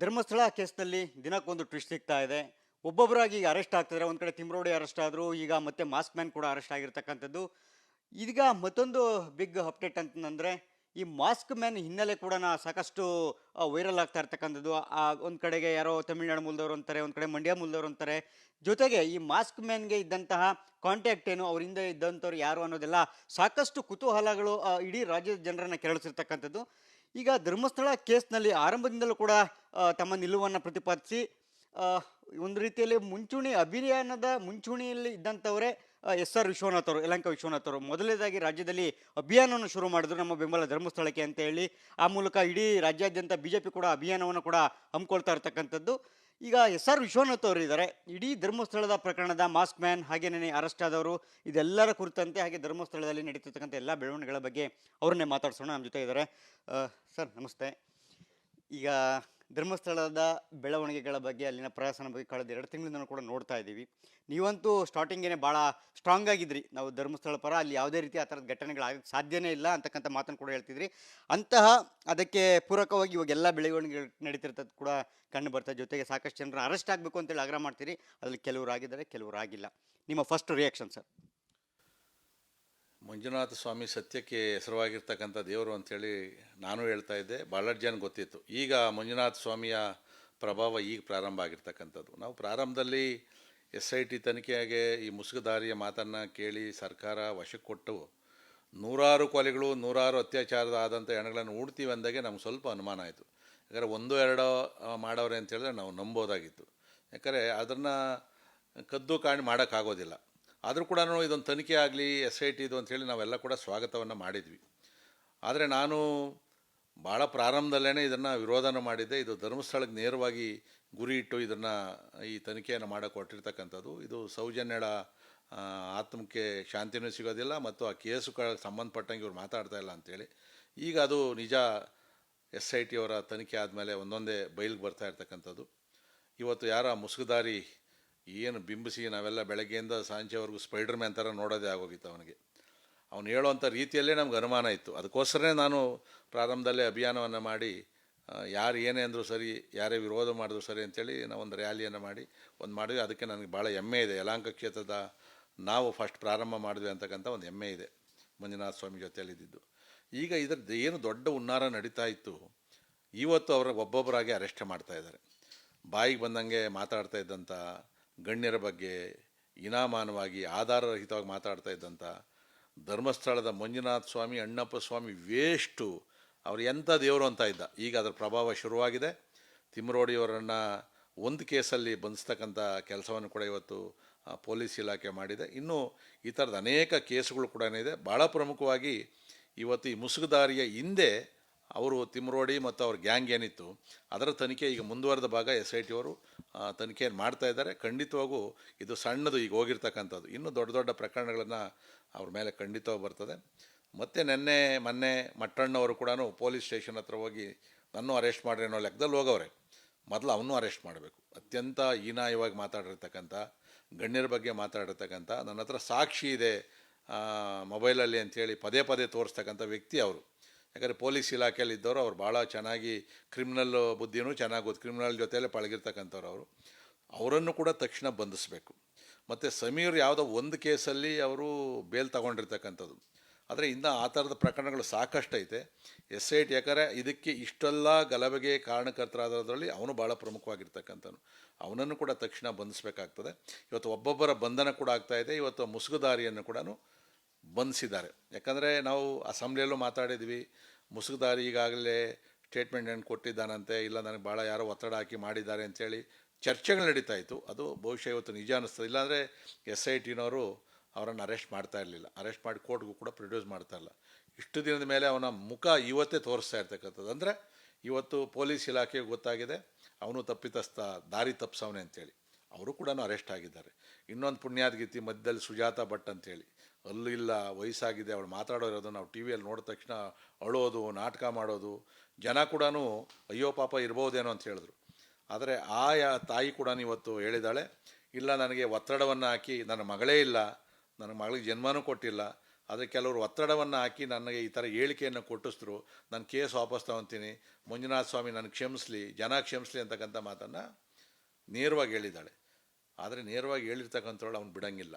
ಧರ್ಮಸ್ಥಳ ಕೇಸ್ನಲ್ಲಿ ದಿನಕ್ಕೊಂದು ಟ್ವಿಸ್ಟ್ ಸಿಗ್ತಾ ಇದೆ. ಒಬ್ಬೊಬ್ಬರಾಗಿ ಈಗ ಅರೆಸ್ಟ್ ಆಗ್ತಿದ್ದಾರೆ ಒಂದು ಕಡೆ ತಿಮ್ರೋಡಿ ಅರೆಸ್ಟ್ ಆದರು, ಈಗ ಮತ್ತೆ ಮಾಸ್ಕ್ ಮ್ಯಾನ್ ಕೂಡ ಅರೆಸ್ಟ್ ಆಗಿರ್ತಕ್ಕಂಥದ್ದು. ಈಗ ಮತ್ತೊಂದು ಬಿಗ್ ಅಪ್ಡೇಟ್ ಅಂತಂದರೆ ಈ ಮಾಸ್ಕ್ ಮ್ಯಾನ್ ಹಿನ್ನೆಲೆ ಕೂಡ ಸಾಕಷ್ಟು ವೈರಲ್ ಆಗ್ತಾ ಇರ್ತಕ್ಕಂಥದ್ದು. ಒಂದು ಕಡೆಗೆ ಯಾರೋ ತಮಿಳ್ನಾಡು ಮೂಲದವರು ಅಂತಾರೆ, ಒಂದು ಕಡೆ ಮಂಡ್ಯ ಮೂಲದವರು ಅಂತಾರೆ. ಜೊತೆಗೆ ಈ ಮಾಸ್ಕ್ ಮ್ಯಾನ್ಗೆ ಇದ್ದಂತಹ ಕಾಂಟ್ಯಾಕ್ಟ್ ಏನು ಅವರಿಂದ ಇದ್ದಂಥವ್ರು ಯಾರು ಅನ್ನೋದೆಲ್ಲ ಸಾಕಷ್ಟು ಕುತೂಹಲಗಳು ಇಡೀ ರಾಜ್ಯದ ಜನರನ್ನು ಕೆರಳಿಸಿರ್ತಕ್ಕಂಥದ್ದು. ಈಗ ಧರ್ಮಸ್ಥಳ ಕೇಸ್ನಲ್ಲಿ ಆರಂಭದಿಂದಲೂ ಕೂಡ ತಮ್ಮ ನಿಲುವನ್ನು ಪ್ರತಿಪಾದಿಸಿ ಒಂದು ರೀತಿಯಲ್ಲಿ ಮುಂಚೂಣಿ ಅಭಿಯಾನದ ಮುಂಚೂಣಿಯಲ್ಲಿ ಇದ್ದಂಥವರೇ ಎಸ್ ಆರ್ ವಿಶ್ವನಾಥ್ ಅವರು ಯಲಂಕ ವಿಶ್ವನಾಥ್ ಅವರು, ಮೊದಲನೇದಾಗಿ ರಾಜ್ಯದಲ್ಲಿ ಅಭಿಯಾನವನ್ನು ಶುರು ಮಾಡಿದ್ರು ನಮ್ಮ ಬೆಂಬಲ ಧರ್ಮಸ್ಥಳಕ್ಕೆ ಅಂತ ಹೇಳಿ. ಆ ಮೂಲಕ ಇಡೀ ರಾಜ್ಯಾದ್ಯಂತ ಬಿ ಜೆ ಪಿ ಕೂಡ ಅಭಿಯಾನವನ್ನು ಕೂಡ ಹಮ್ಮಿಕೊಳ್ತಾ ಇರ್ತಕ್ಕಂಥದ್ದು. ಈಗ ಎಸ್ ಆರ್ ವಿಶ್ವನಾಥ್ ಅವರು ಇದ್ದಾರೆ. ಇಡೀ ಧರ್ಮಸ್ಥಳದ ಪ್ರಕರಣದ ಮಾಸ್ಕ್ ಮ್ಯಾನ್, ಹಾಗೇನೇ ಅರೆಸ್ಟ್ ಆದವರು, ಇದೆಲ್ಲರ ಕುರಿತಂತೆ ಹಾಗೆ ಧರ್ಮಸ್ಥಳದಲ್ಲಿ ನಡೀತಿರ್ತಕ್ಕಂಥ ಎಲ್ಲ ಬೆಳವಣಿಗೆಗಳ ಬಗ್ಗೆ ಅವರನ್ನೇ ಮಾತಾಡ್ಸೋಣ. ನಮ್ಮ ಜೊತೆ ಇದ್ದಾರೆ. ಸರ್, ನಮಸ್ತೆ. ಈಗ ಧರ್ಮಸ್ಥಳದ ಬೆಳವಣಿಗೆಗಳ ಬಗ್ಗೆ, ಅಲ್ಲಿನ ಪ್ರವಾಸನ ಬಗ್ಗೆ ಕಳೆದ ಎರಡು ತಿಂಗಳಿಂದ ಕೂಡ ನೋಡ್ತಾ ಇದ್ದೀವಿ. ನೀವಂತೂ ಸ್ಟಾರ್ಟಿಂಗೇನೆ ಭಾಳ ಸ್ಟ್ರಾಂಗ್ ಆಗಿದ್ರಿ. ನಾವು ಧರ್ಮಸ್ಥಳ ಪರ ಅಲ್ಲಿ ಯಾವುದೇ ರೀತಿ ಆ ಥರದ ಘಟನೆಗಳಾಗಕ್ಕೆ ಸಾಧ್ಯನೇ ಇಲ್ಲ ಅಂತಕ್ಕಂಥ ಮಾತನ್ನು ಕೂಡ ಹೇಳ್ತಿದ್ರಿ. ಅಂತಹ ಅದಕ್ಕೆ ಪೂರಕವಾಗಿ ಇವಾಗ ಎಲ್ಲ ಬೆಳವಣಿಗೆಗಳು ನಡೀತಿರ್ತದ್ದು ಕೂಡ ಕಂಡು ಬರ್ತಾ, ಜೊತೆಗೆ ಸಾಕಷ್ಟು ಜನರು ಅರೆಸ್ಟ್ ಆಗಬೇಕು ಅಂತೇಳಿ ಆಗ್ರಹ ಮಾಡ್ತೀರಿ. ಅದರಲ್ಲಿ ಕೆಲವರು ಆಗಿದ್ದಾರೆ, ಕೆಲವರು ಆಗಿಲ್ಲ. ನಿಮ್ಮ first reaction sir Manjunatha Swamy ಸತ್ಯಕ್ಕೆ ಹೆಸರುವಾಗಿರ್ತಕ್ಕಂಥ ದೇವರು ಅಂಥೇಳಿ ನಾನು ಹೇಳ್ತಾ ಇದ್ದೆ. ಭಾಳಷ್ಟು ಗೊತ್ತಿತ್ತು. ಈಗ ಮಂಜುನಾಥ ಸ್ವಾಮಿಯ ಪ್ರಭಾವ ಈಗ ಪ್ರಾರಂಭ ಆಗಿರ್ತಕ್ಕಂಥದ್ದು. ನಾವು ಪ್ರಾರಂಭದಲ್ಲಿ ಎಸ್ ಐ ಟಿ ತನಿಖೆಗೆ ಈ ಮುಸುಗುದಾರಿಯ ಮಾತನ್ನು ಕೇಳಿ ಸರ್ಕಾರ ವಶಕ್ಕೆ ಕೊಟ್ಟು ನೂರಾರು ಕೊಲೆಗಳು, ನೂರಾರು ಅತ್ಯಾಚಾರದ ಆದಂಥ ಹೆಣಗಳನ್ನು ಹೂಡ್ತೀವಿ ಅಂದಾಗೆ ನಮ್ಗೆ ಸ್ವಲ್ಪ ಅನುಮಾನ ಆಯಿತು. ಯಾಕಂದರೆ ಒಂದು, ಎರಡೋ ಮಾಡವ್ರೆ ಅಂತ ಹೇಳಿದ್ರೆ ನಾವು ನಂಬೋದಾಗಿತ್ತು. ಯಾಕಂದರೆ ಅದನ್ನು ಕದ್ದು ಕಾಣಿ ಮಾಡೋಕ್ಕಾಗೋದಿಲ್ಲ. ಆದರೂ ಕೂಡ ಇದೊಂದು ತನಿಖೆ ಆಗಲಿ ಎಸ್ ಐ ಟಿ ಇದು ಅಂಥೇಳಿ ನಾವೆಲ್ಲ ಕೂಡ ಸ್ವಾಗತವನ್ನು ಮಾಡಿದ್ವಿ. ಆದರೆ ನಾನು ಭಾಳ ಪ್ರಾರಂಭದಲ್ಲೇ ಇದನ್ನು ವಿರೋಧನ ಮಾಡಿದ್ದೆ. ಇದು ಧರ್ಮಸ್ಥಳಕ್ಕೆ ನೇರವಾಗಿ ಗುರಿ ಇಟ್ಟು ಇದನ್ನು ಈ ತನಿಖೆಯನ್ನು ಮಾಡೋಕೆ ಕೊಟ್ಟಿರ್ತಕ್ಕಂಥದ್ದು ಇದು ಸೌಜನ್ಯಳ ಆತ್ಮಕ್ಕೆ ಶಾಂತಿನೂ ಸಿಗೋದಿಲ್ಲ ಮತ್ತು ಆ ಕೇಸುಗಳ ಸಂಬಂಧಪಟ್ಟಂಗೆ ಇವ್ರು ಮಾತಾಡ್ತಾ ಇಲ್ಲ ಅಂತೇಳಿ ಈಗ ಅದು ನಿಜ ಎಸ್ ಐ ಟಿ ಅವರ ತನಿಖೆ ಆದಮೇಲೆ ಒಂದೊಂದೇ ಬಯಲಿಗೆ ಬರ್ತಾ ಇರ್ತಕ್ಕಂಥದ್ದು. ಇವತ್ತು ಯಾರ ಮುಸುಗುದಾರಿ ಏನು ಬಿಂಬಿಸಿ ನಾವೆಲ್ಲ ಬೆಳಗ್ಗೆಯಿಂದ ಸಂಜೆವರೆಗೂ ಸ್ಪೈಡರ್ ಮ್ಯಾನ್ ಥರ ನೋಡೋದೇ ಆಗೋಗಿತ್ತು ಅವನಿಗೆ. ಅವನು ಹೇಳುವಂಥ ರೀತಿಯಲ್ಲೇ ನಮ್ಗೆ ಅನುಮಾನ ಇತ್ತು. ಅದಕ್ಕೋಸ್ಕರನೇ ನಾನು ಪ್ರಾರಂಭದಲ್ಲೇ ಅಭಿಯಾನವನ್ನು ಮಾಡಿ ಯಾರು ಏನೇ ಅಂದರೂ ಸರಿ, ಯಾರೇ ವಿರೋಧ ಮಾಡಿದ್ರು ಸರಿ ಅಂತೇಳಿ ನಾವು ಒಂದು ರ್ಯಾಲಿಯನ್ನು ಮಾಡಿ, ಒಂದು ಮಾಡಿದ್ವಿ ಅದಕ್ಕೆ ನನಗೆ ಭಾಳ ಹೆಮ್ಮೆ ಇದೆ. ಯಲಾಂಕ ಕ್ಷೇತ್ರದ ನಾವು ಫಸ್ಟ್ ಪ್ರಾರಂಭ ಮಾಡಿದ್ವಿ ಅಂತಕ್ಕಂಥ ಒಂದು ಹೆಮ್ಮೆ ಇದೆ ಮಂಜುನಾಥ ಸ್ವಾಮಿ ಜೊತೆಯಲ್ಲಿದ್ದು ಈಗ ಇದ್ರದ್ದು ಏನು ದೊಡ್ಡ ಹುನ್ನಾರ ನಡೀತಾ ಇತ್ತು, ಇವತ್ತು ಅವರ ಒಬ್ಬೊಬ್ಬರಾಗಿ ಅರೆಸ್ಟ್ ಮಾಡ್ತಾ ಇದ್ದಾರೆ. ಬಾಯಿಗೆ ಬಂದಂಗೆ ಮಾತಾಡ್ತಾ ಇದ್ದಂಥ ಗಣ್ಯರ ಬಗ್ಗೆ ಇನಾಮಾನವಾಗಿ, ಆಧಾರರಹಿತವಾಗಿ ಮಾತಾಡ್ತಾ ಇದ್ದಂಥ ಧರ್ಮಸ್ಥಳದ ಮಂಜುನಾಥ ಸ್ವಾಮಿ, ಅಣ್ಣಪ್ಪ ಸ್ವಾಮಿ ವೇಷ್ಟು ಅವ್ರು ಎಂಥ ದೇವರು ಅಂತ ಇದ್ದ. ಈಗ ಅದರ ಪ್ರಭಾವ ಶುರುವಾಗಿದೆ. ತಿಮ್ಮರೋಡಿಯವರನ್ನು ಒಂದು ಕೇಸಲ್ಲಿ ಬಂಧಿಸ್ತಕ್ಕಂಥ ಕೆಲಸವನ್ನು ಕೂಡ ಇವತ್ತು ಪೊಲೀಸ್ ಇಲಾಖೆ ಮಾಡಿದೆ. ಇನ್ನು ಈ ಥರದ ಅನೇಕ ಕೇಸುಗಳು ಕೂಡ ಇದೆ. ಭಾಳ ಪ್ರಮುಖವಾಗಿ ಇವತ್ತು ಈ ಮುಸುಗುದಾರಿಯ ಹಿಂದೆ ಅವರು ತಿಮ್ರೋಡಿ ಮತ್ತು ಅವ್ರ ಗ್ಯಾಂಗ್ ಏನಿತ್ತು, ಅದರ ತನಿಖೆ ಈಗ ಮುಂದುವರೆದ ಭಾಗ ಎಸ್ ಐ ಟಿ ಅವರು ತನಿಖೆಯನ್ನು ಮಾಡ್ತಾ ಇದ್ದಾರೆ. ಖಂಡಿತವಾಗೂ ಇದು ಸಣ್ಣದು ಈಗ ಹೋಗಿರ್ತಕ್ಕಂಥದ್ದು. ಇನ್ನೂ ದೊಡ್ಡ ದೊಡ್ಡ ಪ್ರಕರಣಗಳನ್ನು ಅವ್ರ ಮೇಲೆ ಖಂಡಿತವಾಗಿ ಬರ್ತದೆ. ಮತ್ತು ನಿನ್ನೆ, ಮೊನ್ನೆ ಮಟ್ಟಣ್ಣವರು ಕೂಡ ಪೊಲೀಸ್ ಸ್ಟೇಷನ್ ಹತ್ರ ಹೋಗಿ ನನ್ನೂ ಅರೆಸ್ಟ್ ಮಾಡ್ರಿ ಅನ್ನೋ ಲೆಕ್ಕದಲ್ಲಿ ಹೋಗವ್ರೆ. ಮೊದಲು ಅವನ್ನೂ ಅರೆಸ್ಟ್ ಮಾಡಬೇಕು. ಅತ್ಯಂತ ಹೀನಾಯವಾಗಿ ಮಾತಾಡಿರ್ತಕ್ಕಂಥ, ಗಣ್ಯರ ಬಗ್ಗೆ ಮಾತಾಡಿರ್ತಕ್ಕಂಥ, ನನ್ನ ಹತ್ರ ಸಾಕ್ಷಿ ಇದೆ ಮೊಬೈಲಲ್ಲಿ ಅಂಥೇಳಿ ಪದೇ ಪದೇ ತೋರಿಸ್ತಕ್ಕಂಥ ವ್ಯಕ್ತಿ ಅವರು. ಯಾಕಂದರೆ ಪೊಲೀಸ್ ಇಲಾಖೆಯಲ್ಲಿ ಇದ್ದವರು ಅವ್ರು ಭಾಳ ಚೆನ್ನಾಗಿ ಕ್ರಿಮಿನಲ್ ಬುದ್ಧಿನೂ ಚೆನ್ನಾಗಿ ಗೊತ್ತು ಕ್ರಿಮಿನಲ್ ಜೊತೆಯಲ್ಲೇ ಪಳಗಿರ್ತಕ್ಕಂಥವ್ರು ಅವರು. ಅವರನ್ನು ಕೂಡ ತಕ್ಷಣ ಬಂಧಿಸಬೇಕು. ಮತ್ತು ಸಮೀರ್ ಯಾವುದೋ ಒಂದು ಕೇಸಲ್ಲಿ ಅವರು ಬೇಲ್ ತಗೊಂಡಿರ್ತಕ್ಕಂಥದ್ದು. ಆದರೆ ಇನ್ನು ಆ ಥರದ ಪ್ರಕರಣಗಳು ಸಾಕಷ್ಟು ಐತೆ ಎಸ್ ಐ ಟಿ ಯಾಕಂದರೆ ಇದಕ್ಕೆ ಇಷ್ಟೆಲ್ಲ ಗಲಭೆಗೆ ಕಾರಣಕರ್ತರಾದದ್ರಲ್ಲಿ ಅವನು ಭಾಳ ಪ್ರಮುಖವಾಗಿರ್ತಕ್ಕಂಥನು ಅವನನ್ನು ಕೂಡ ತಕ್ಷಣ ಬಂಧಿಸಬೇಕಾಗ್ತದೆ. ಇವತ್ತು ಒಬ್ಬೊಬ್ಬರ ಬಂಧನ ಕೂಡ ಆಗ್ತಾ ಇದೆ. ಇವತ್ತು ಮುಸುಗುದಾರಿಯನ್ನು ಕೂಡ ಬಂಧಿಸಿದ್ದಾರೆ. ಯಾಕಂದರೆ ನಾವು ಅಸೆಂಬ್ಲಿಯಲ್ಲೂ ಮಾತಾಡಿದ್ವಿ ಮುಸುಗುದಾರಿ ಈಗಾಗಲೇ ಸ್ಟೇಟ್ಮೆಂಟ್ ಏನು ಕೊಟ್ಟಿದ್ದಾನಂತೆ, ಇಲ್ಲ ನನಗೆ ಭಾಳ ಯಾರೋ ಒತ್ತಡ ಹಾಕಿ ಮಾಡಿದ್ದಾರೆ ಅಂತೇಳಿ ಚರ್ಚೆಗಳು ನಡೀತಾ ಇತ್ತು. ಅದು ಬಹುಶಃ ಇವತ್ತು ನಿಜ ಅನ್ನಿಸ್ತದೆ. ಇಲ್ಲಾಂದರೆ ಎಸ್ ಐ ಟಿನವರು ಅವರನ್ನು ಅರೆಸ್ಟ್ ಮಾಡ್ತಾ ಇರಲಿಲ್ಲ. ಅರೆಸ್ಟ್ ಮಾಡಿ ಕೋರ್ಟ್ಗೂ ಕೂಡ ಪ್ರೊಡ್ಯೂಸ್ ಮಾಡ್ತಾ ಇಲ್ಲ. ಇಷ್ಟು ದಿನದ ಮೇಲೆ ಅವನ ಮುಖ ಇವತ್ತೇ ತೋರಿಸ್ತಾ ಇರ್ತಕ್ಕಂಥದ್ದು. ಅಂದರೆ ಇವತ್ತು ಪೊಲೀಸ್ ಇಲಾಖೆಗೆ ಗೊತ್ತಾಗಿದೆ, ಅವನು ತಪ್ಪಿತಸ್ಥ ದಾರಿ ತಪ್ಪಿಸವನೇ ಅಂತೇಳಿ. ಅವರು ಕೂಡ ಅರೆಸ್ಟ್ ಆಗಿದ್ದಾರೆ. ಇನ್ನೊಂದು ಪುಣ್ಯಾದ್ಗೀತಿ ಮಧ್ಯದಲ್ಲಿ ಸುಜಾತ ಭಟ್ ಅಂತೇಳಿ. ಅಲ್ಲೂ ಇಲ್ಲ, ವಯಸ್ಸಾಗಿದೆ, ಅವಳು ಮಾತಾಡೋರೋದು ನಾವು ಟಿ ವಿಯಲ್ಲಿ ನೋಡಿದ ತಕ್ಷಣ ಅಳೋದು, ನಾಟಕ ಮಾಡೋದು, ಜನ ಕೂಡ ಅಯ್ಯೋ ಪಾಪ ಇರ್ಬೋದೇನೋ ಅಂತ ಹೇಳಿದ್ರು. ಆದರೆ ಆ ತಾಯಿ ಕೂಡ ಇವತ್ತು ಹೇಳಿದಾಳೆ ಇಲ್ಲ ನನಗೆ ಒತ್ತಡವನ್ನು ಹಾಕಿ, ನನ್ನ ಮಗಳೇ ಇಲ್ಲ, ನನ್ನ ಮಗಳಿಗೆ ಜನ್ಮನೂ ಕೊಟ್ಟಿಲ್ಲ, ಆದರೆ ಕೆಲವರು ಒತ್ತಡವನ್ನು ಹಾಕಿ ನನಗೆ ಈ ಥರ ಹೇಳಿಕೆಯನ್ನು ಕೊಟ್ಟಿಸಿದ್ರು ನಾನು ಕೇಸ್ ವಾಪಸ್ ತಗೊತೀನಿ, ಮಂಜುನಾಥ ಸ್ವಾಮಿ ನನಗೆ ಕ್ಷಮಿಸಲಿ, ಜನ ಕ್ಷಮಿಸಲಿ ಅಂತಕ್ಕಂಥ ಮಾತನ್ನು ನೇರವಾಗಿ ಹೇಳಿದ್ದಾಳೆ. ಆದರೆ ನೇರವಾಗಿ ಹೇಳಿರ್ತಕ್ಕಂಥವಳು ಅವನು ಬಿಡಂಗಿಲ್ಲ.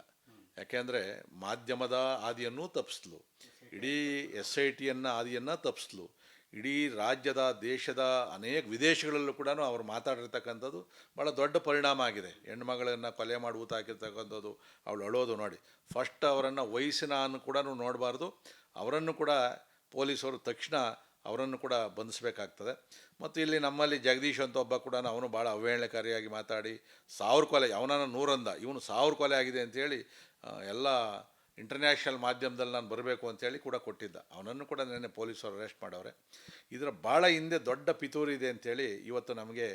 ಯಾಕೆಂದರೆ ಮಾಧ್ಯಮದ ಆದಿಯನ್ನು ತಪ್ಪಿಸ್ಲು ಇಡೀ ಎಸ್ ಐ ಟಿಯನ್ನು ಆದಿಯನ್ನು ತಪ್ಪಿಸ್ಲು ಇಡೀ ರಾಜ್ಯದ, ದೇಶದ ಅನೇಕ ವಿದೇಶಗಳಲ್ಲೂ ಕೂಡ ಅವರು ಮಾತಾಡಿರ್ತಕ್ಕಂಥದ್ದು ಭಾಳ ದೊಡ್ಡ ಪರಿಣಾಮ ಆಗಿದೆ. ಹೆಣ್ಮಗಳನ್ನು ಕೊಲೆ ಮಾಡುವುದಾಗಿರ್ತಕ್ಕಂಥದ್ದು ಅವಳು ಅಳೋದು ನೋಡಿ. ಫಸ್ಟ್ ಅವರನ್ನು ವಯಸ್ಸಿನ ಅನ್ನು ಕೂಡ ನೋಡಬಾರ್ದು. ಅವರನ್ನು ಕೂಡ ಪೊಲೀಸರು ತಕ್ಷಣ ಅವರನ್ನು ಕೂಡ ಬಂಧಿಸಬೇಕಾಗ್ತದೆ. ಮತ್ತು ಇಲ್ಲಿ ನಮ್ಮಲ್ಲಿ ಜಗದೀಶ್ ಅಂತ ಒಬ್ಬ ಕೂಡ ಅವನು ಭಾಳ ಅವಹೇಳನಕಾರಿಯಾಗಿ ಮಾತಾಡಿ, ಸಾವಿರ ಕೊಲೆ ಅವನನ್ನು ನೂರಂದ, ಇವನು ಸಾವಿರ ಕೊಲೆ ಆಗಿದೆ ಅಂತೇಳಿ ಎಲ್ಲ ಇಂಟರ್ನ್ಯಾಷನಲ್ ಮಾಧ್ಯಮದಲ್ಲಿ ನಾನು ಬರಬೇಕು ಅಂತೇಳಿ ಕೂಡ ಕೊಟ್ಟಿದ್ದ. ಅವನನ್ನು ಕೂಡ ನೆನ್ನೆ ಪೊಲೀಸರು ಅರೆಸ್ಟ್ ಮಾಡವ್ರೆ. ಇದರ ಭಾಳ ಹಿಂದೆ ದೊಡ್ಡ ಪಿತೂರು ಇದೆ ಅಂತೇಳಿ ಇವತ್ತು ನಮಗೆ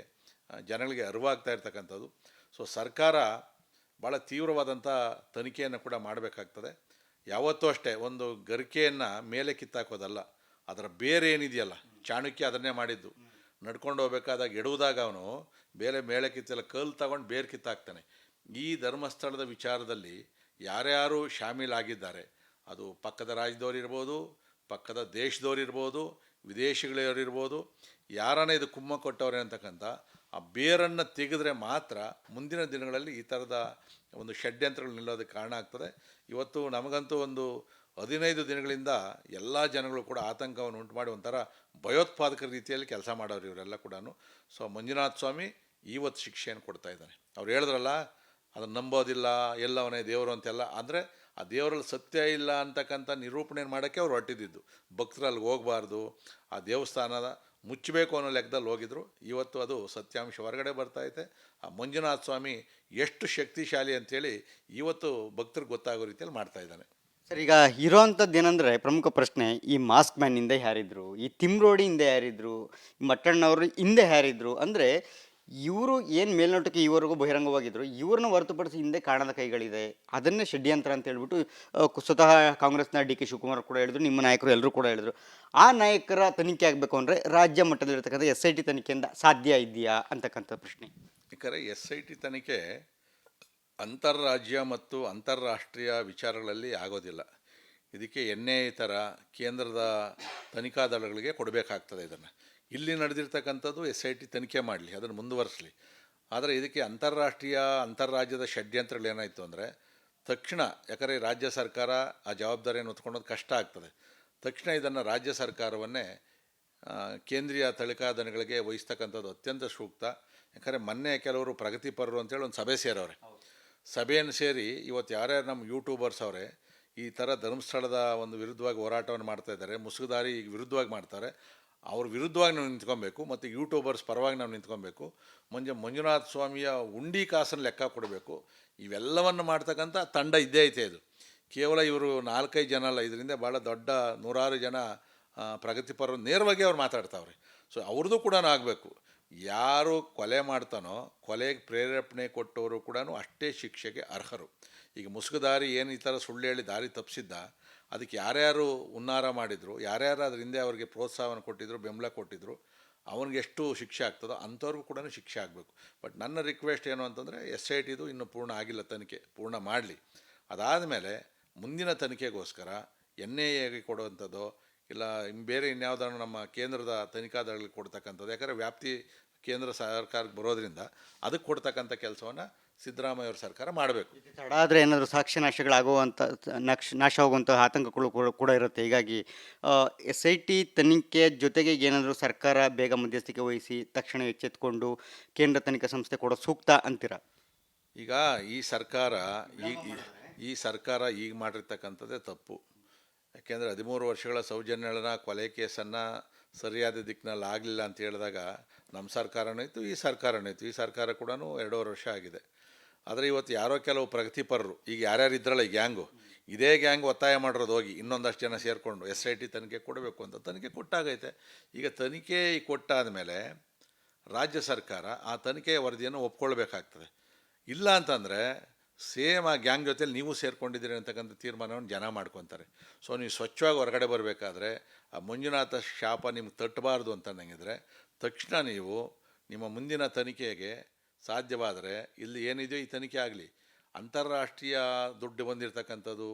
ಜನಗಳಿಗೆ ಅರಿವಾಗ್ತಾ ಇರ್ತಕ್ಕಂಥದ್ದು. ಸೊ ಸರ್ಕಾರ ಭಾಳ ತೀವ್ರವಾದಂಥ ತನಿಖೆಯನ್ನು ಕೂಡ ಮಾಡಬೇಕಾಗ್ತದೆ. ಯಾವತ್ತೂ ಅಷ್ಟೇ ಒಂದು ಗರಿಕೆಯನ್ನು ಮೇಲೆ ಕಿತ್ತಾಕೋದಲ್ಲ, ಅದರ ಬೇರೆ ಏನಿದೆಯಲ್ಲ, ಚಾಣಕ್ಯ ಅದನ್ನೇ ಮಾಡಿದ್ದು. ನಡ್ಕೊಂಡು ಹೋಗ್ಬೇಕಾದಾಗ ಎಡುವುದಾಗ ಅವನು ಬೇರೆ ಮೇಳೆ ಕಿತ್ತಲ್ಲ, ಕಲ್ಲು ತಗೊಂಡು ಬೇರೆ ಕಿತ್ತಾಕ್ತಾನೆ. ಈ ಧರ್ಮಸ್ಥಳದ ವಿಚಾರದಲ್ಲಿ ಯಾರ್ಯಾರು ಶಾಮೀಲಾಗಿದ್ದಾರೆ, ಅದು ಪಕ್ಕದ ರಾಜ್ಯದವರಿರ್ಬೋದು, ಪಕ್ಕದ ದೇಶದವರಿರ್ಬೋದು, ವಿದೇಶಿಗಳವರಿರ್ಬೋದು, ಯಾರನ್ನ ಇದು ಕುಮ್ಮ ಕೊಟ್ಟವ್ರೆ ಅಂತಕ್ಕಂಥ, ಆ ಬೇರನ್ನು ತೆಗೆದ್ರೆ ಮಾತ್ರ ಮುಂದಿನ ದಿನಗಳಲ್ಲಿ ಈ ಥರದ ಒಂದು ಷಡ್ಯಂತ್ರಗಳು ನಿಲ್ಲೋದಕ್ಕೆ ಕಾರಣ ಆಗ್ತದೆ. ಇವತ್ತು ನಮಗಂತೂ ಒಂದು ಹದಿನೈದು ದಿನಗಳಿಂದ ಎಲ್ಲ ಜನಗಳು ಕೂಡ ಆತಂಕವನ್ನು ಉಂಟು ಮಾಡಿ ಒಂಥರ ಭಯೋತ್ಪಾದಕ ರೀತಿಯಲ್ಲಿ ಕೆಲಸ ಮಾಡೋರು ಇವರೆಲ್ಲ ಕೂಡ ಸೊ ಮಂಜುನಾಥ ಸ್ವಾಮಿ ಇವತ್ತು ಶಿಕ್ಷೆಯನ್ನು ಕೊಡ್ತಾ ಇದ್ದಾನೆ. ಅವ್ರು ಹೇಳಿದ್ರಲ್ಲ ಅದನ್ನು ನಂಬೋದಿಲ್ಲ, ಎಲ್ಲವನೇ ದೇವರು ಅಂತೆಲ್ಲ. ಅಂದರೆ ಆ ದೇವರಲ್ಲಿ ಸತ್ಯ ಇಲ್ಲ ಅಂತಕ್ಕಂಥ ನಿರೂಪಣೆ ಮಾಡೋಕ್ಕೆ ಅವ್ರು ಹೊಟ್ಟಿದ್ದು ಭಕ್ತರು ಅಲ್ಲಿ ಹೋಗಬಾರ್ದು, ಆ ದೇವಸ್ಥಾನದ ಮುಚ್ಚಬೇಕು ಅನ್ನೋ ಲೆಕ್ಕದಲ್ಲಿ ಹೋಗಿದ್ರು. ಇವತ್ತು ಅದು ಸತ್ಯಾಂಶ ಹೊರಗಡೆ ಬರ್ತಾಯಿದೆ ಆ ಮಂಜುನಾಥ ಸ್ವಾಮಿ ಎಷ್ಟು ಶಕ್ತಿಶಾಲಿ ಅಂತೇಳಿ ಇವತ್ತು ಭಕ್ತರಿಗೆ ಗೊತ್ತಾಗೋ ರೀತಿಯಲ್ಲಿ ಮಾಡ್ತಾ ಇದ್ದಾನೆ. ಸರ್, ಈಗ ಇರೋವಂಥದ್ದು ಏನಂದರೆ ಪ್ರಮುಖ ಪ್ರಶ್ನೆ, ಈ ಮಾಸ್ಕ್ ಮ್ಯಾನ್ ಹಿಂದೆ ಯಾರಿದ್ರು, ಈ ತಿಮ್ರೋಡಿ ಹಿಂದೆ ಯಾರಿದ್ರು ಮಟ್ಟಣ್ಣವರು ಹಿಂದೆ ಯಾರಿದ್ರು, ಅಂದ್ರೆ ಇವರು ಏನು ಮೇಲ್ನೋಟಕ್ಕೆ ಇವರೆಗೂ ಬಹಿರಂಗವಾಗಿದ್ರು, ಇವ್ರನ್ನ ಹೊರತುಪಡಿಸಿ ಹಿಂದೆ ಕಾಣದ ಕೈಗಳಿದೆ. ಅದನ್ನೇ ಷಡ್ಯಂತ್ರ ಅಂತ ಹೇಳ್ಬಿಟ್ಟು ಸ್ವತಃ ಕಾಂಗ್ರೆಸ್ನ ಡಿ ಕೆ ಶಿವಕುಮಾರ್ ಕೂಡ ಹೇಳಿದ್ರು, ನಿಮ್ಮ ನಾಯಕರು ಎಲ್ಲರೂ ಕೂಡ ಹೇಳಿದರು. ಆ ನಾಯಕರ ತನಿಖೆ ಆಗಬೇಕು ಅಂದರೆ ರಾಜ್ಯ ಮಟ್ಟದಲ್ಲಿರ್ತಕ್ಕಂಥ ಎಸ್ ಐ ಟಿ ತನಿಖೆಯಿಂದ ಸಾಧ್ಯ ಇದೆಯಾ ಅಂತಕ್ಕಂಥ ಪ್ರಶ್ನೆ. ಯಾಕಂದರೆ ಎಸ್ ಐ ಟಿ ತನಿಖೆ ಅಂತಾರಾಜ್ಯ ಮತ್ತು ಅಂತಾರಾಷ್ಟ್ರೀಯ ವಿಚಾರಗಳಲ್ಲಿ ಆಗೋದಿಲ್ಲ. ಇದಕ್ಕೆ ಎನ್ ಎ ಥರ ಕೇಂದ್ರದ ತನಿಖಾ ದಳಗಳಿಗೆ ಕೊಡಬೇಕಾಗ್ತದೆ ಇದನ್ನು. ಇಲ್ಲಿ ನಡೆದಿರ್ತಕ್ಕಂಥದ್ದು ಎಸ್ ಐ ಟಿ ತನಿಖೆ ಮಾಡಲಿ, ಅದನ್ನು ಮುಂದುವರಿಸಲಿ. ಆದರೆ ಇದಕ್ಕೆ ಅಂತಾರಾಷ್ಟ್ರೀಯ, ಅಂತಾರಾಜ್ಯದ ಷಡ್ಯಂತ್ರಗಳೇನಾಯಿತು ಅಂದರೆ, ತಕ್ಷಣ ಯಾಕಂದರೆ ರಾಜ್ಯ ಸರ್ಕಾರ ಆ ಜವಾಬ್ದಾರಿಯನ್ನು ಹೊತ್ಕೊಳ್ಳೋದು ಕಷ್ಟ ಆಗ್ತದೆ. ತಕ್ಷಣ ಇದನ್ನು ರಾಜ್ಯ ಸರ್ಕಾರವನ್ನೇ ಕೇಂದ್ರೀಯ ತನಿಖಾ ದನಗಳಿಗೆ ವಹಿಸ್ತಕ್ಕಂಥದ್ದು ಅತ್ಯಂತ ಸೂಕ್ತ. ಯಾಕಂದರೆ ಮೊನ್ನೆ ಕೆಲವರು ಪ್ರಗತಿಪರರು ಅಂತೇಳಿ ಒಂದು ಸಭೆ ಸೇರವ್ರೆ. ಸಭೆಯನ್ನು ಸೇರಿ ಇವತ್ತು ಯಾರ್ಯಾರು ನಮ್ಮ ಯೂಟ್ಯೂಬರ್ಸ್ ಅವರೇ, ಈ ಥರ ಧರ್ಮಸ್ಥಳದ ಒಂದು ವಿರುದ್ಧವಾಗಿ ಹೋರಾಟವನ್ನು ಮಾಡ್ತಾ ಇದ್ದಾರೆ, ಮುಸುಗುದಾರಿ ವಿರುದ್ಧವಾಗಿ ಮಾಡ್ತಾರೆ. ಅವ್ರ ವಿರುದ್ಧವಾಗಿ ನಾವು ನಿಂತ್ಕೊಬೇಕು, ಮತ್ತು ಯೂಟ್ಯೂಬರ್ಸ್ ಪರವಾಗಿ ನಾವು ನಿಂತ್ಕೊಬೇಕು, ಮುಂಜೆ ಮಂಜುನಾಥ ಸ್ವಾಮಿಯ ಉಂಡಿ ಕಾಸನ್ನು ಲೆಕ್ಕ ಕೊಡಬೇಕು, ಇವೆಲ್ಲವನ್ನು ಮಾಡ್ತಕ್ಕಂಥ ತಂಡ ಇದ್ದೇ ಐತೆ ಇದು ಕೇವಲ ಇವರು ನಾಲ್ಕೈದು ಜನ ಅಲ್ಲ, ಇದರಿಂದ ಭಾಳ ದೊಡ್ಡ ನೂರಾರು ಜನ ಪ್ರಗತಿಪರರು ನೇರವಾಗಿ ಅವ್ರು ಮಾತಾಡ್ತಾವ್ರೆ. ಸೊ ಅವ್ರದ್ದು ಕೂಡ ಆಗಬೇಕು. ಯಾರು ಕೊಲೆ ಮಾಡ್ತಾನೋ ಕೊಲೆಗೆ ಪ್ರೇರೇಪಣೆ ಕೊಟ್ಟವರು ಕೂಡ ಅಷ್ಟೇ ಶಿಕ್ಷೆಗೆ ಅರ್ಹರು. ಈಗ ಮುಸುಗುದಾರಿ ಏನು ಈ ಥರ ಸುಳ್ಳು ಹೇಳಿ ದಾರಿ ತಪ್ಪಿಸಿದ್ದ ಅದಕ್ಕೆ ಯಾರ್ಯಾರು ಉನ್ನಾರ ಮಾಡಿದರು, ಯಾರ್ಯಾರು ಅದ್ರ ಹಿಂದೆ ಅವ್ರಿಗೆ ಪ್ರೋತ್ಸಾಹವನ್ನು ಕೊಟ್ಟಿದ್ರು, ಬೆಂಬಲ ಕೊಟ್ಟಿದ್ರು, ಅವನಿಗೆ ಎಷ್ಟು ಶಿಕ್ಷೆ ಆಗ್ತದೋ ಅಂಥವ್ರಿಗೂ ಕೂಡ ಶಿಕ್ಷೆ ಆಗಬೇಕು. ಬಟ್ ನನ್ನ ರಿಕ್ವೆಸ್ಟ್ ಏನು ಅಂತಂದರೆ ಎಸ್ ಐ ಟಿದು ಇನ್ನೂ ಪೂರ್ಣ ಆಗಿಲ್ಲ ತನಿಖೆ, ಪೂರ್ಣ ಮಾಡಲಿ. ಅದಾದಮೇಲೆ ಮುಂದಿನ ತನಿಖೆಗೋಸ್ಕರ ಎನ್ ಎ ಎಗೆ ಕೊಡುವಂಥದ್ದು, ಇಲ್ಲ ಬೇರೆ ಇನ್ಯಾವುದಾದ್ರು ನಮ್ಮ ಕೇಂದ್ರದ ತನಿಖಾ ದಳಗಳಿಗೆ ಕೊಡ್ತಕ್ಕಂಥದ್ದು, ಯಾಕಂದರೆ ವ್ಯಾಪ್ತಿ ಕೇಂದ್ರ ಸರ್ಕಾರಕ್ಕೆ ಬರೋದ್ರಿಂದ ಅದಕ್ಕೆ ಕೊಡ್ತಕ್ಕಂಥ ಕೆಲಸವನ್ನು ಸಿದ್ದರಾಮಯ್ಯ ಅವ್ರ ಸರ್ಕಾರ ಮಾಡಬೇಕು. ತಡ ಆದರೆ ಏನಾದರೂ ಸಾಕ್ಷ್ಯ ನಾಶಗಳಾಗುವಂಥ ನಾಶ ನಾಶ ಆಗುವಂಥ ಆತಂಕಗಳು ಕೂಡ- ಕೂಡ ಇರುತ್ತೆ. ಹೀಗಾಗಿ ಎಸ್ ಐ ಟಿ ತನಿಖೆ ಜೊತೆಗೆ ಏನಾದರೂ ಸರ್ಕಾರ ಬೇಗ ಮಧ್ಯಸ್ಥಿಕೆ ವಹಿಸಿ ತಕ್ಷಣ ಎಚ್ಚೆತ್ಕೊಂಡು ಕೇಂದ್ರ ತನಿಖಾ ಸಂಸ್ಥೆ ಕೊಡೋ ಸೂಕ್ತ ಅಂತೀರ? ಈಗ ಈ ಸರ್ಕಾರ ಈ- ಈ ಸರ್ಕಾರ ಈಗ ಮಾಡಿರ್ತಕ್ಕಂಥದ್ದೇ ತಪ್ಪು. ಯಾಕೆಂದರೆ ಹದಿಮೂರು ವರ್ಷಗಳ ಸೌಜನ್ಯಗಳನ್ನ ಕೊಲೆ ಕೇಸನ್ನು ಸರಿಯಾದ ದಿಕ್ಕಿನಲ್ಲಿ ಆಗಲಿಲ್ಲ ಅಂತ ಹೇಳಿದಾಗ ನಮ್ಮ ಸರ್ಕಾರನೂ ಇತ್ತು ಈ ಸರ್ಕಾರನೂ ಇತ್ತು. ಈ ಸರ್ಕಾರ ಕೂಡ ಎರಡೂವರೆ ವರ್ಷ ಆಗಿದೆ. ಆದರೆ ಇವತ್ತು ಯಾರೋ ಕೆಲವು ಪ್ರಗತಿಪರರು, ಈಗ ಯಾರ್ಯಾರು ಇದ್ರಲ್ಲ ಈ ಗ್ಯಾಂಗು, ಇದೇ ಗ್ಯಾಂಗ್ ಒತ್ತಾಯ ಮಾಡಿರೋದು ಹೋಗಿ ಇನ್ನೊಂದಷ್ಟು ಜನ ಸೇರಿಕೊಂಡು ಎಸ್ ಐ ಟಿ ತನಿಖೆ ಕೊಡಬೇಕು ಅಂತ ತನಿಖೆ ಕೊಟ್ಟಾಗೈತೆ. ಈಗ ತನಿಖೆ ಕೊಟ್ಟಾದ ಮೇಲೆ ರಾಜ್ಯ ಸರ್ಕಾರ ಆ ತನಿಖೆಯ ವರದಿಯನ್ನು ಒಪ್ಕೊಳ್ಬೇಕಾಗ್ತದೆ. ಇಲ್ಲ ಅಂತಂದರೆ ಸೇಮ್ ಆ ಗ್ಯಾಂಗ್ ಜೊತೆಲಿ ನೀವು ಸೇರ್ಕೊಂಡಿದ್ದೀರಿ ಅಂತಕ್ಕಂಥ ತೀರ್ಮಾನವನ್ನು ಜನ ಮಾಡ್ಕೊತಾರೆ. ಸೊ ನೀವು ಸ್ವಚ್ಛವಾಗಿ ಹೊರಗಡೆ ಬರಬೇಕಾದ್ರೆ ಆ ಮಂಜುನಾಥ ಶಾಪ ನಿಮ್ಗೆ ತಟ್ಟಬಾರ್ದು ಅಂತ ಅನ್ನಂಗಿದ್ರೆ ತಕ್ಷಣ ನೀವು ನಿಮ್ಮ ಮುಂದಿನ ತನಿಖೆಗೆ ಸಾಧ್ಯವಾದರೆ ಇಲ್ಲಿ ಏನಿದೆಯೋ ಈ ತನಿಖೆ ಆಗಲಿ. ಅಂತಾರಾಷ್ಟ್ರೀಯ ದುಡ್ಡು ಬಂದಿರತಕ್ಕಂಥದ್ದು,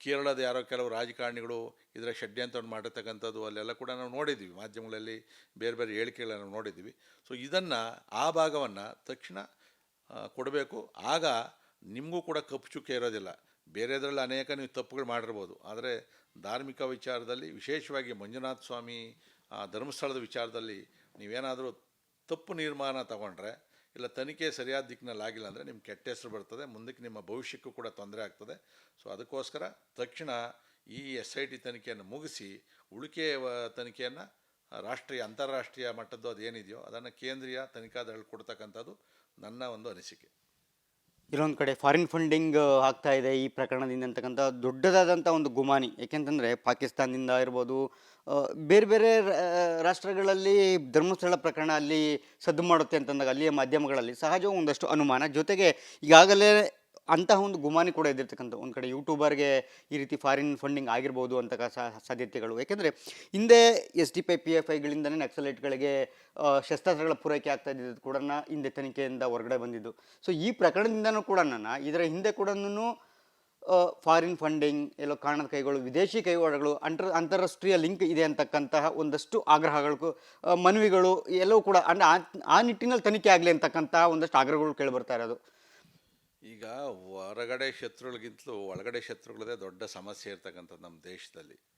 ಕೇರಳದ ಯಾರೋ ಕೆಲವು ರಾಜಕಾರಣಿಗಳು ಇದರ ಷಡ್ಯಂತ್ರ ಮಾಡಿರ್ತಕ್ಕಂಥದ್ದು, ಅಲ್ಲೆಲ್ಲ ಕೂಡ ನಾವು ನೋಡಿದ್ದೀವಿ. ಮಾಧ್ಯಮಗಳಲ್ಲಿ ಬೇರೆ ಬೇರೆ ಹೇಳಿಕೆಗಳನ್ನು ನಾವು ನೋಡಿದ್ದೀವಿ. ಸೊ ಇದನ್ನು ಆ ಭಾಗವನ್ನು ತಕ್ಷಣ ಕೊಡಬೇಕು. ಆಗ ನಿಮಗೂ ಕೂಡ ಕಪ್ಪು ಚುಕ್ಕೆ ಇರೋದಿಲ್ಲ. ಬೇರೆದರಲ್ಲಿ ಅನೇಕ ನೀವು ತಪ್ಪುಗಳು ಮಾಡಿರ್ಬೋದು. ಆದರೆ ಧಾರ್ಮಿಕ ವಿಚಾರದಲ್ಲಿ, ವಿಶೇಷವಾಗಿ ಮಂಜುನಾಥ ಸ್ವಾಮಿ ಧರ್ಮಸ್ಥಳದ ವಿಚಾರದಲ್ಲಿ ನೀವೇನಾದರೂ ತಪ್ಪು ನಿರ್ಮಾಣ ತಗೊಂಡ್ರೆ ಇಲ್ಲ, ತನಿಖೆ ಸರಿಯಾದ ದಿಕ್ಕಿನಲ್ಲಿ ಆಗಿಲ್ಲ ಅಂದರೆ ನಿಮ್ಮ ಕೆಟ್ಟ ಹೆಸರು ಬರ್ತದೆ, ಮುಂದಕ್ಕೆ ನಿಮ್ಮ ಭವಿಷ್ಯಕ್ಕೂ ಕೂಡ ತೊಂದರೆ ಆಗ್ತದೆ. ಸೊ ಅದಕ್ಕೋಸ್ಕರ ತಕ್ಷಣ ಈ ಎಸ್ ಐ ಟಿ ತನಿಖೆಯನ್ನು ಮುಗಿಸಿ, ಉಳಿಕೆ ತನಿಖೆಯನ್ನು, ರಾಷ್ಟ್ರೀಯ, ಅಂತಾರಾಷ್ಟ್ರೀಯ ಮಟ್ಟದ್ದು ಅದೇನಿದೆಯೋ ಅದನ್ನು ಕೇಂದ್ರೀಯ ತನಿಖಾ ದಳ ಕೊಡ್ತಕ್ಕಂಥದ್ದು ನನ್ನ ಒಂದು ಅನಿಸಿಕೆ. ಇಲ್ಲೊಂದು ಕಡೆ ಫಾರಿನ್ ಫಂಡಿಂಗ್ ಆಗ್ತಾ ಇದೆ ಈ ಪ್ರಕರಣದಿಂದ ಅಂತಕ್ಕಂಥ ದೊಡ್ಡದಾದಂಥ ಒಂದು ಗುಮಾನಿ. ಏಕೆಂತಂದರೆ ಪಾಕಿಸ್ತಾನದಿಂದ ಇರ್ಬೋದು ಬೇರೆ ಬೇರೆ ರಾಷ್ಟ್ರಗಳಲ್ಲಿ ಧರ್ಮಸ್ಥಳ ಪ್ರಕರಣ ಅಲ್ಲಿ ಸದ್ದು ಮಾಡುತ್ತೆ ಅಂತಂದಾಗ ಅಲ್ಲಿಯ ಮಾಧ್ಯಮಗಳಲ್ಲಿ ಸಹಜವಾಗಿ ಒಂದಷ್ಟು ಅನುಮಾನ. ಜೊತೆಗೆ ಈಗಾಗಲೇ ಅಂತಹ ಒಂದು ಗುಮಾನಿ ಕೂಡ ಇದ್ದಿರ್ತಕ್ಕಂಥ ಒಂದು ಕಡೆ ಯೂಟ್ಯೂಬರ್ಗೆ ಈ ರೀತಿ ಫಾರಿನ್ ಫಂಡಿಂಗ್ ಆಗಿರ್ಬೋದು ಅಂತ ಸಾಧ್ಯತೆಗಳು. ಏಕೆಂದರೆ ಹಿಂದೆ S D P I P F ಐಗಳಿಂದಲೇ ನಕ್ಸಲೈಟ್ಗಳಿಗೆ ಶಸ್ತ್ರಾಸ್ತ್ರಗಳ ಪೂರೈಕೆ ಆಗ್ತಾ ಇದ್ದಿದ್ದು ಕೂಡ ಹಿಂದೆ ತನಿಖೆಯಿಂದ ಹೊರಗಡೆ ಬಂದಿದ್ದು. ಸೊ ಈ ಪ್ರಕರಣದಿಂದನೂ ಕೂಡ ಇದರ ಹಿಂದೆ ಕೂಡ ಫಾರಿನ್ ಫಂಡಿಂಗ್ ಎಲ್ಲೋ ಕಾರಣದ ಕೈಗಳು, ವಿದೇಶಿ ಕೈವಾಡಗಳು ಅಂಟರ್ ಅಂತಾರಾಷ್ಟ್ರೀಯ ಲಿಂಕ್ ಇದೆ ಅಂತಕ್ಕಂತಹ ಒಂದಷ್ಟು ಆಗ್ರಹಗಳು ಮನವಿಗಳು ಎಲ್ಲವೂ ಕೂಡ ಅಂದರೆ ಆ- ನಿಟ್ಟಿನಲ್ಲಿ ತನಿಖೆ ಆಗಲಿ ಅಂತಕ್ಕಂತಹ ಒಂದಷ್ಟು ಆಗ್ರಹಗಳು ಕೇಳಿ ಬರ್ತಾ ಇರೋದು. ಈಗ ಹೊರಗಡೆ ಶತ್ರುಗಳಿಗಿಂತಲೂ ಒಳಗಡೆ ಶತ್ರುಗಳದೇ ದೊಡ್ಡ ಸಮಸ್ಯೆ ಇರ್ತಕ್ಕಂಥದ್ದು ನಮ್ಮ ದೇಶದಲ್ಲಿ.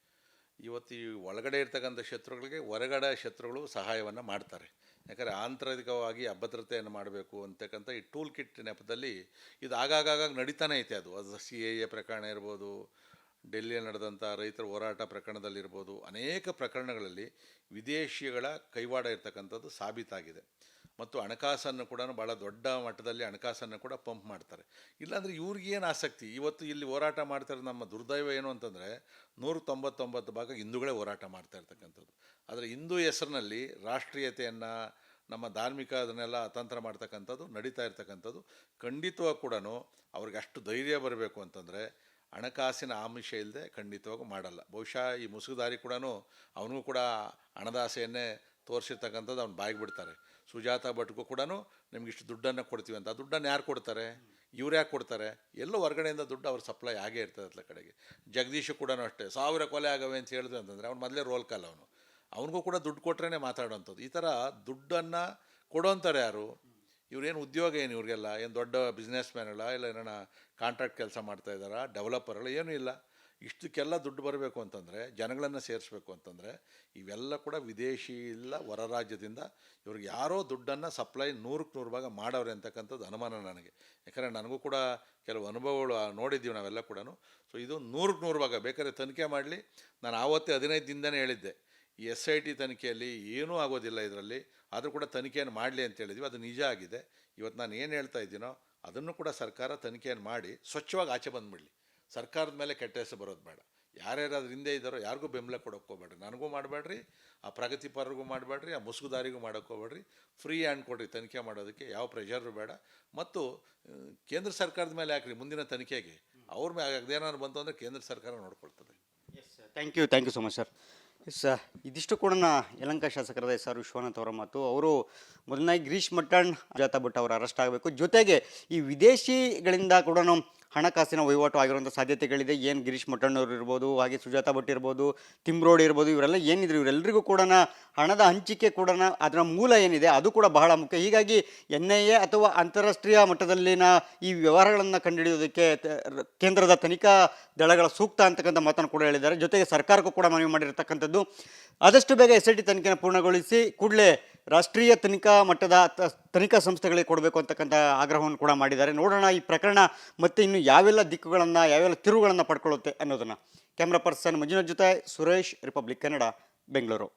ಇವತ್ತು ಈ ಒಳಗಡೆ ಇರ್ತಕ್ಕಂಥ ಶತ್ರುಗಳಿಗೆ ಹೊರಗಡೆ ಶತ್ರುಗಳು ಸಹಾಯವನ್ನು ಮಾಡ್ತಾರೆ. ಯಾಕಂದರೆ ಆಂತರಿಕವಾಗಿ ಅಭದ್ರತೆಯನ್ನು ಮಾಡಬೇಕು ಅಂತಕ್ಕಂಥ ಈ ಟೂಲ್ ಕಿಟ್ ನೆಪದಲ್ಲಿ ಇದು ಆಗಾಗ ನಡೀತಾನೆ ಐತೆ ಅದು. ಅದು ಸಿ ಎ ಎ ಪ್ರಕರಣ ಇರ್ಬೋದು, ಡೆಲ್ಲಿಯಲ್ಲಿ ನಡೆದಂಥ ರೈತರ ಹೋರಾಟ ಪ್ರಕರಣದಲ್ಲಿರ್ಬೋದು ಅನೇಕ ಪ್ರಕರಣಗಳಲ್ಲಿ ವಿದೇಶಿಗಳ ಕೈವಾಡ ಇರ್ತಕ್ಕಂಥದ್ದು ಸಾಬೀತಾಗಿದೆ. ಮತ್ತು ಹಣಕಾಸನ್ನು ಕೂಡ ಭಾಳ ದೊಡ್ಡ ಮಟ್ಟದಲ್ಲಿ ಹಣಕಾಸನ್ನು ಕೂಡ ಪಂಪ್ ಮಾಡ್ತಾರೆ. ಇಲ್ಲಾಂದರೆ ಇವ್ರಿಗೇನು ಆಸಕ್ತಿ? ಇವತ್ತು ಇಲ್ಲಿ ಹೋರಾಟ ಮಾಡ್ತಾರೆ ನಮ್ಮ ದುರ್ದೈವ ಏನು ಅಂತಂದರೆ ನೂರ ತೊಂಬತ್ತೊಂಬತ್ತು ಭಾಗ ಹಿಂದೂಗಳೇ ಹೋರಾಟ ಮಾಡ್ತಾ ಇರ್ತಕ್ಕಂಥದ್ದು. ಆದರೆ ಹಿಂದೂ ಹೆಸರಿನಲ್ಲಿ ರಾಷ್ಟ್ರೀಯತೆಯನ್ನು, ನಮ್ಮ ಧಾರ್ಮಿಕ ಅದನ್ನೆಲ್ಲ ಅತಂತ್ರ ಮಾಡ್ತಕ್ಕಂಥದ್ದು, ನಡೀತಾ ಇರ್ತಕ್ಕಂಥದ್ದು. ಖಂಡಿತವಾಗಿ ಕೂಡ ಅವ್ರಿಗೆ ಅಷ್ಟು ಧೈರ್ಯ ಬರಬೇಕು ಅಂತಂದರೆ ಹಣಕಾಸಿನ ಆಮಿಷ ಇಲ್ಲದೆ ಖಂಡಿತವಾಗೂ ಮಾಡಲ್ಲ. ಬಹುಶಃ ಈ ಮುಸುಗುದಾರಿ ಕೂಡ ಅವನಿಗೂ ಕೂಡ ಹಣದಾಸೆಯನ್ನೇ ತೋರಿಸಿರ್ತಕ್ಕಂಥದ್ದು ಅವ್ನು ಬಾಯಿಗೆ ಬಿಡ್ತಾರೆ. ಸುಜಾತ ಭಟ್ಗೂ ಕೂಡ ನಿಮ್ಗೆ ಇಷ್ಟು ದುಡ್ಡನ್ನು ಕೊಡ್ತೀವಿ ಅಂತ. ಆ ದುಡ್ಡನ್ನು ಯಾರು ಕೊಡ್ತಾರೆ? ಇವ್ರು ಯಾಕೆ ಕೊಡ್ತಾರೆ? ಎಲ್ಲೋ ಹೊರಗಡೆಯಿಂದ ದುಡ್ಡು ಅವ್ರ ಸಪ್ಲೈ ಆಗೇ ಇರ್ತದೆ ಅತ್ಲ ಕಡೆಗೆ. ಜಗದೀಶು ಕೂಡ ಅಷ್ಟೇ, ಸಾವಿರ ಕೊಲೆ ಆಗವೆ ಅಂತ ಹೇಳಿದ್ರು ಅಂತಂದರೆ ಅವ್ನು ಮೊದಲೇ ರೋಲ್ ಕಾಲ್ ಅವನು. ಅವನಿಗೂ ಕೂಡ ದುಡ್ಡು ಕೊಟ್ರೇ ಮಾತಾಡೋವಂಥದ್ದು ಈ ಥರ ದುಡ್ಡನ್ನು ಕೊಡೋಂತಾರೆ ಯಾರು? ಇವ್ರೇನು ಉದ್ಯೋಗ ಏನು ಇವ್ರಿಗೆಲ್ಲ? ಏನು ದೊಡ್ಡ ಬಿಸ್ನೆಸ್ ಮ್ಯಾನ್ಗಳ ಇಲ್ಲ ಏನಾರ ಕಾಂಟ್ರಾಕ್ಟ್ ಕೆಲಸ ಮಾಡ್ತಾ ಇದ್ದಾರಾ? ಡೆವಲಪರ್ಗಳು ಏನೂ ಇಲ್ಲ. ಇಷ್ಟಕ್ಕೆಲ್ಲ ದುಡ್ಡು ಬರಬೇಕು ಅಂತಂದರೆ, ಜನಗಳನ್ನು ಸೇರಿಸ್ಬೇಕು ಅಂತಂದರೆ, ಇವೆಲ್ಲ ಕೂಡ ವಿದೇಶಿ ಇಲ್ಲ, ಹೊರ ರಾಜ್ಯದಿಂದ ಇವ್ರಿಗೆ ಯಾರೋ ದುಡ್ಡನ್ನು ಸಪ್ಲೈ ನೂರಕ್ಕೆ ನೂರು ಭಾಗ ಮಾಡವ್ರೆ ಅಂತಕ್ಕಂಥದ್ದು ಅನುಮಾನ ನನಗೆ. ಯಾಕಂದರೆ ನನಗೂ ಕೂಡ ಕೆಲವು ಅನುಭವಗಳು ನೋಡಿದ್ದೀವಿ ನಾವೆಲ್ಲ ಕೂಡ ಸೊ ಇದು ನೂರಕ್ಕೆ ನೂರು ಭಾಗ. ಬೇಕಾದ್ರೆ ತನಿಖೆ ಮಾಡಲಿ. ನಾನು ಆವತ್ತೇ ಹದಿನೈದು ದಿನದೇ ಹೇಳಿದ್ದೆ. ಈ ಎಸ್ ಐ ಟಿ ತನಿಖೆಯಲ್ಲಿ ಏನೂ ಆಗೋದಿಲ್ಲ ಇದರಲ್ಲಿ. ಆದರೂ ಕೂಡ ತನಿಖೆಯನ್ನು ಮಾಡಲಿ ಅಂತ ಹೇಳಿದ್ವಿ. ಅದು ನಿಜ ಆಗಿದೆ. ಇವತ್ತು ನಾನು ಏನು ಹೇಳ್ತಾ ಇದ್ದೀನೋ ಅದನ್ನು ಕೂಡ ಸರ್ಕಾರ ತನಿಖೆಯನ್ನು ಮಾಡಿ ಸ್ವಚ್ಛವಾಗಿ ಆಚೆ ಬಂದುಬಿಡಲಿ. ಸರ್ಕಾರದ ಮೇಲೆ ಕೆಟ್ಟ ಹೆಸರು ಬರೋದು ಬೇಡ. ಯಾರ್ಯಾರು ಅದ್ರ ಹಿಂದೆ ಇದ್ದಾರೋ ಯಾರಿಗೂ ಬೆಂಬಲ ಕೊಡೋಕೆ ಹೋಗ್ಬೇಡ್ರಿ. ನನಗೂ ಮಾಡಬೇಡ್ರಿ, ಆ ಪ್ರಗತಿಪರರಿಗೂ ಮಾಡಬೇಡ್ರಿ, ಆ ಮುಸುಗುದಾರಿಗೂ ಮಾಡೋಕೆ ಹೋಗ್ಬೇಡ್ರಿ. ಫ್ರೀ ಹ್ಯಾಂಡ್ ಕೊಡ್ರಿ ತನಿಖೆ ಮಾಡೋದಕ್ಕೆ, ಯಾವ ಪ್ರೆಷರು ಬೇಡ. ಮತ್ತು ಕೇಂದ್ರ ಸರ್ಕಾರದ ಮೇಲೆ ಹಾಕ್ರಿ, ಮುಂದಿನ ತನಿಖೆಗೆ. ಅವ್ರ ಮೇಲೆ ಅದೇನಾದ್ರು ಬಂತು ಅಂದರೆ ಕೇಂದ್ರ ಸರ್ಕಾರ ನೋಡ್ಕೊಳ್ತದೆ. Thank you thank you so much sir S ಇದಿಷ್ಟು ಕೂಡ ಯಲಂಕ ಶಾಸಕರಾದ ಎಸ್ ಆರ್ ವಿಶ್ವನಾಥ್ ಅವರ ಮಾತು. ಅವರು ಮೊದಲನೇ ಗಿರೀಶ್ ಮಟ್ಟಣ್ ಜಾತಾ ಭಟ್ ಅವರು ಅರೆಸ್ಟ್ ಆಗಬೇಕು. ಜೊತೆಗೆ ಈ ವಿದೇಶಿಗಳಿಂದ ಕೂಡ ಹಣಕಾಸಿನ ವಹಿವಾಟು ಆಗಿರುವಂಥ ಸಾಧ್ಯತೆಗಳಿದೆ. ಏನು ಗಿರೀಶ್ ಮಠಣ್ಣವ್ರು ಇರ್ಬೋದು, ಹಾಗೆ ಸುಜಾತಾ ಭಟ್ ಇರ್ಬೋದು ತಿಮ್ರೋಡ್ ಇರ್ಬೋದು, ಇವರೆಲ್ಲ ಏನಿದ್ರು ಇವರೆಲ್ಲರಿಗೂ ಕೂಡ ಹಣದ ಹಂಚಿಕೆ ಕೂಡ ಅದರ ಮೂಲ ಏನಿದೆ ಅದು ಕೂಡ ಬಹಳ ಮುಖ್ಯ. ಹೀಗಾಗಿ ಎನ್ ಐ ಎ ಅಥವಾ ಅಂತಾರಾಷ್ಟ್ರೀಯ ಮಟ್ಟದಲ್ಲಿನ ಈ ವ್ಯವಹಾರಗಳನ್ನು ಕಂಡುಹಿಡಿಯೋದಕ್ಕೆ ಕೇಂದ್ರದ ತನಿಖಾ ದಳಗಳ ಸೂಕ್ತ ಅಂತಕ್ಕಂಥ ಮಾತನ್ನು ಕೂಡ ಹೇಳಿದ್ದಾರೆ. ಜೊತೆಗೆ ಸರ್ಕಾರಕ್ಕೂ ಕೂಡ ಮನವಿ ಮಾಡಿರ್ತಕ್ಕಂಥದ್ದು. ಆದಷ್ಟು ಬೇಗ ಎಸ್ ಐ ಟಿ ತನಿಖೆಯನ್ನು ಪೂರ್ಣಗೊಳಿಸಿ ಕೂಡಲೇ ರಾಷ್ಟ್ರೀಯ ತನಿಖಾ ಮಟ್ಟದ ತನಿಖಾ ಸಂಸ್ಥೆಗಳಿಗೆ ಕೊಡಬೇಕು ಅಂತಕ್ಕಂಥ ಆಗ್ರಹವನ್ನು ಕೂಡ ಮಾಡಿದ್ದಾರೆ. ನೋಡೋಣ ಈ ಪ್ರಕರಣ ಮತ್ತೆ ಇನ್ನು ಯಾವೆಲ್ಲ ದಿಕ್ಕುಗಳನ್ನು, ಯಾವೆಲ್ಲ ತಿರುವುಗಳನ್ನು ಪಡ್ಕೊಳ್ಳುತ್ತೆ ಅನ್ನೋದನ್ನು. ಕ್ಯಾಮ್ರಾ ಪರ್ಸನ್ ಮಂಜುನಾಥ್ ಜೊತೆ ಸುರೇಶ್, ರಿಪಬ್ಲಿಕ್ ಕನ್ನಡ, ಬೆಂಗಳೂರು.